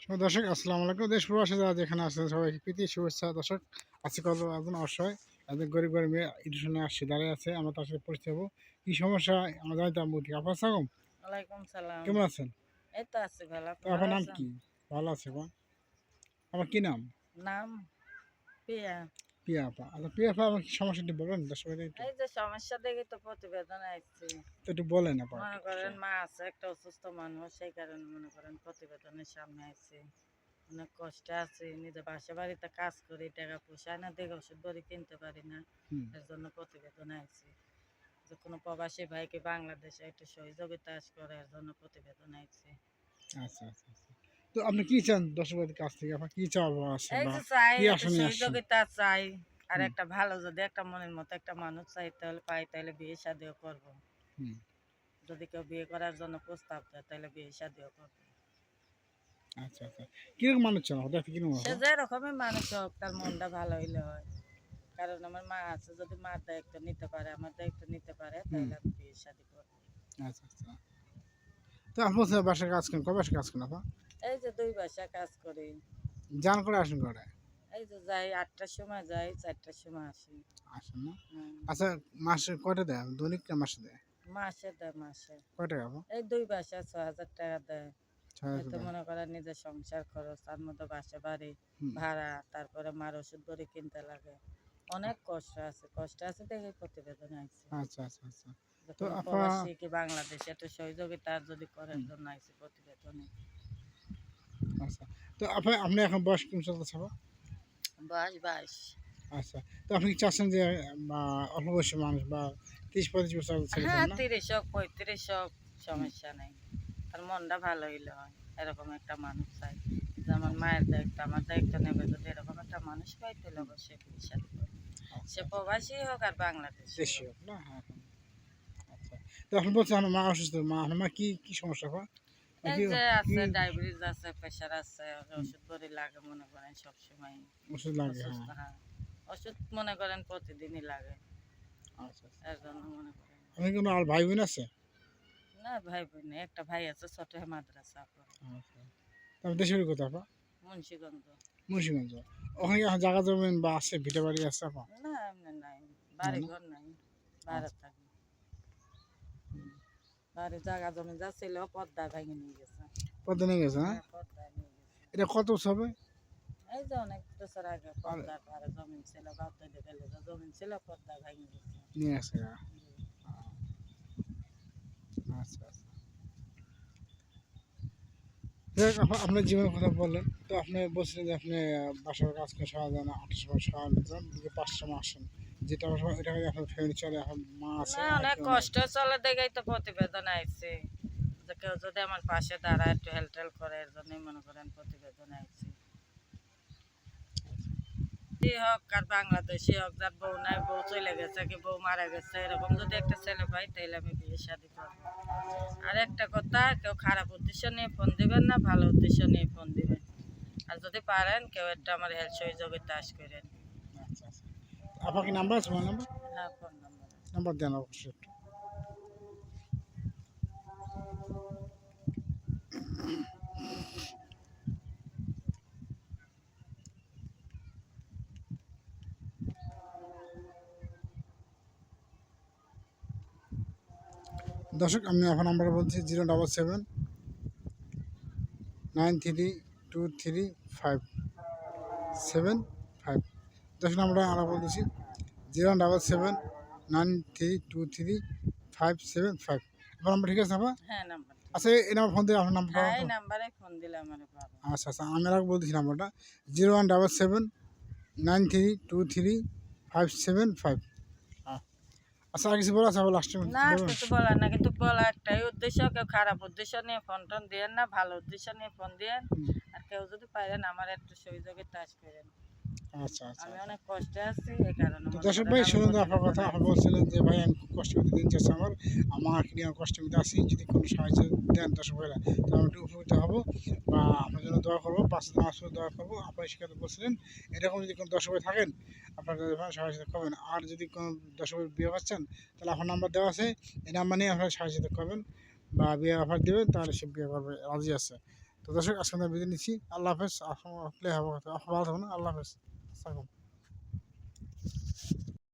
দর্শক আসসালামু আলাইকুম। দেশ প্রবাসী যারা যেখানে আছেন সবাই প্রীতি শুভেচ্ছা। দর্শক আজকে কত একজন অসহায় একজন গরিব গরিব মেয়ে ইডিশনে আসছে দাঁড়িয়ে আছে। আমরা তার সাথে পরিচয় হব। কী সমস্যা? আমরা জানিতাম বুঝি আপনার সালাম। কেমন আছেন? এই তো আছি ভালো। আপনার নাম কি? ভালো আছে বা আমার কি নাম? নাম পিয়া আচ্ছা পিয়া আমার সমস্যাটি বলেন একটু। এই যে সমস্যা দেখে তো প্রতিবেদন আসছে তো একটু বলেন আপা মনে করেন মা আছে একটা অসুস্থ মানুষ সেই কারণে মনে করেন প্রতিবেদনের সামনে আসছে অনেক কষ্টে আছে নিজে বাসা বাড়িতে কাজ করি টাকা পোষায় না দেখে ওষুধ বড়ি কিনতে পারি না। এর জন্য প্রতিবেদন আসছে যে কোনো প্রবাসী ভাইকে বাংলাদেশে একটু সহযোগিতা করে এর জন্য প্রতিবেদন আসছে আচ্ছা আচ্ছা আচ্ছা। তো আপনি কি চান দর্শকের কাছ থেকে? আপনার কি চাওয়া আছে? কি আশা নিয়ে সহযোগিতা চাই। আর একটা ভালো যদি একটা মনের মতো একটা মানুষ চাই তাহলে পাই তাহলে বিয়ে শাদিও করব। যদি কেউ বিয়ে করার জন্য প্রস্তাব দেয় তাহলে বিয়ে শাদিও করব। আচ্ছা আচ্ছা। কীরকম মানুষ চান? ওটা কীরকম সে? যে রকমের মানুষ হোক তার মনটা ভালো হইলে হয়। কারণ আমার মা আছে যদি মার দায়িত্ব নিতে পারে আমার দায়িত্ব নিতে পারে তাহলে আমি বিয়ে শাদি করব। আচ্ছা আচ্ছা। তো আপনার বাসায় কাজ করেন কবে বাসায় কাজ করেন আপা? এই যে দুই বাসা কাজ করি। জান করে আসেন করে এই যে যাই আটটার সময় যাই চারটার সময় আসি। আসেন না? আচ্ছা মাসে কয়টা দেয়? দৈনিক না মাসে দেয়? মাসে দেয় মাসে। কয় টাকা আপা? এই দুই বাসা ছ হাজার টাকা দেয়। মনে করেন নিজের সংসার খরচ তার মধ্যে বাসা বাড়ি ভাড়া তারপরে মার ওষুধ বড়ি কিনতে লাগে। অনেক কষ্ট আছে কষ্ট আছে দেখে প্রতিবেদন আইছে। আচ্ছা আচ্ছা আচ্ছা। তো প্রবাসী কি বাংলাদেশে একটু সহযোগিতা যদি করার জন্য আইছে প্রতিবেদনে। আচ্ছা তো আপনি আপনি এখন বয়স কেমন চলতেছে আপা বাইশ। আচ্ছা তো আপনি চাচ্ছেন যে অল্প বয়সী মানুষ বা তিরিশ পঁয়ত্রিশ বছর হ্যাঁ তিরিশ হোক পঁয়ত্রিশ হোক সমস্যা নেই। তার মনটা ভালো হইলে হয় এরকম একটা মানুষ চাই। যেমন মায়ের দায়িত্ব আমার দায়িত্ব নেবে যদি এরকম একটা মানুষ পাই তাহলে অবশ্যই করবে। সে প্রবাসী হোক আর বাংলাদেশ দেশি হোক। না? হ্যাঁ হ্যাঁ। আচ্ছা। তো বলছেন আমার মা অসুস্থ মা আমার মা কি কি সমস্যা এই আছে ডায়াবেটিস আছে প্রেশার আছে ওষুধ বড়ি লাগে মনে করেন সব ওষুধ লাগে অসুস্থ হ্যাঁ। হ্যাঁ ওষুধ মনে করেন প্রতিদিনই লাগে। আচ্ছা আচ্ছা। এর জন্য মনে করেন। আপনি কোনো আর ভাই বোন আছে? না ভাই বোন একটা ভাই আছে ছোট মাদ্রাসা পড়ে। আচ্ছা। তারপর দেশের বাড়ি আপা মুন্সিগঞ্জ। মুন্সিগঞ্জ। ওখানে জায়গা জমিন বা আছে ভিটে বাড়ি আছে আপা বাড়ি ঘর নাই ভাড়া আচ্ছা। থাকি। বাড়ি জায়গা জমি যা ছিল পদ্মা ভেঙে নিয়ে গেছে। পদ্মা নিয়ে গেছে হ্যাঁ? হ্যাঁ, নিয়ে গেছে। এটা কত বছর হবে এই যে অনেক বছর আগে পারে ছিল ফেলে ছিল পদ্মা ভেঙে গেছে। নিয়ে আসে। আচ্ছা আচ্ছা। আপনার জীবনের কথা বললেন তো আপনি বলছিলেন যে আপনি বাসার কাজ করে আটটার সময় সকাল যান দিকে পাঁচটার সময় আসেন। যেটা এটা আপনার ফ্যামিলি চলে এখন মা আছে অনেক কষ্ট চলে দেখেই তো প্রতিবেদন আইছে। যে কেউ যদি আমার পাশে দাঁড়ায় একটু হেল্প টেল করে এর জন্যই মনে করেন প্রতিবেদন আইছে। কি হোক আর বাংলাদেশি হোক যার বউ নাই বউ চলে গেছে কি বউ মারা গেছে এরকম যদি একটা ছেলে পাই তাহলে আমি বিয়ে শাদি করব। আর একটা কথা কেউ খারাপ উদ্দেশ্য নিয়ে ফোন দিবেন না ভালো উদ্দেশ্য নিয়ে ফোন দিবেন। আর যদি পারেন কেউ একটা আমার হেল্প সহযোগিতা আস করেন। আপনার কি নাম্বার আছে? Mobile number? হ্যাঁ নাম্বার দেন অবশ্যই একটু। দর্শক আমি আপনার নাম্বার বলছি zero double seven nine three two three five seven five. নাম্বারটা আমরা বলতেছি zero double seven nine three two three five seven five. আপনার নাম্বার ঠিক আছে হ্যাঁ নাম্বার আচ্ছা এই নাম্বার ফোন দিয়ে আপনার নাম্বার হ্যাঁ এই নাম্বারে ফোন দিলে আমার আচ্ছা আচ্ছা আমি আর বলতেছি নাম্বারটা zero one double seven nine three two three five seven five. আচ্ছা আর কিছু বলা আছে লাস্টে না কিছু বলার না কিন্তু বলা একটাই উদ্দেশ্য কেউ খারাপ উদ্দেশ্য নিয়ে ফোন টোন দিয়েন না ভালো উদ্দেশ্য নিয়ে ফোন দিয়েন। আর কেউ যদি পারেন আমার একটু সহযোগিতা আস করেন। আচ্ছা আচ্ছা আমি অনেক কষ্টে আছি এই কারণে দর্শক ভাই আমি শুনুন আপনার কথা আপনি বলছিলেন যে ভাই আমি খুব কষ্ট করতে দিন আমার আমার নিয়ে মধ্যে আছি যদি কোনো সাহায্য দেন দর্শক ভাইরা তো আমি একটু উপকৃত হব বা আপনার জন্য দোয়া করব দোয়া করব। শিক্ষাতে বলছিলেন এরকম যদি কোনো দর্শক ভাই থাকেন আপনার সাথে করবেন আর যদি কোনো দর্শক বিয়ে পাচ্ছেন তাহলে আপনার নাম্বার দেওয়া আছে এই নাম্বার নিয়ে আপনারা সাহায্য করবেন বা বিয়ে অফার দেবেন তাহলে সে বিয়ে করবে রাজি আছে। তো দর্শক আজকে আমরা বিদায় নিচ্ছি। আল্লাহ হাফেজ। আপনার আল্লাহ হাফেজ। আসসালামাইকুম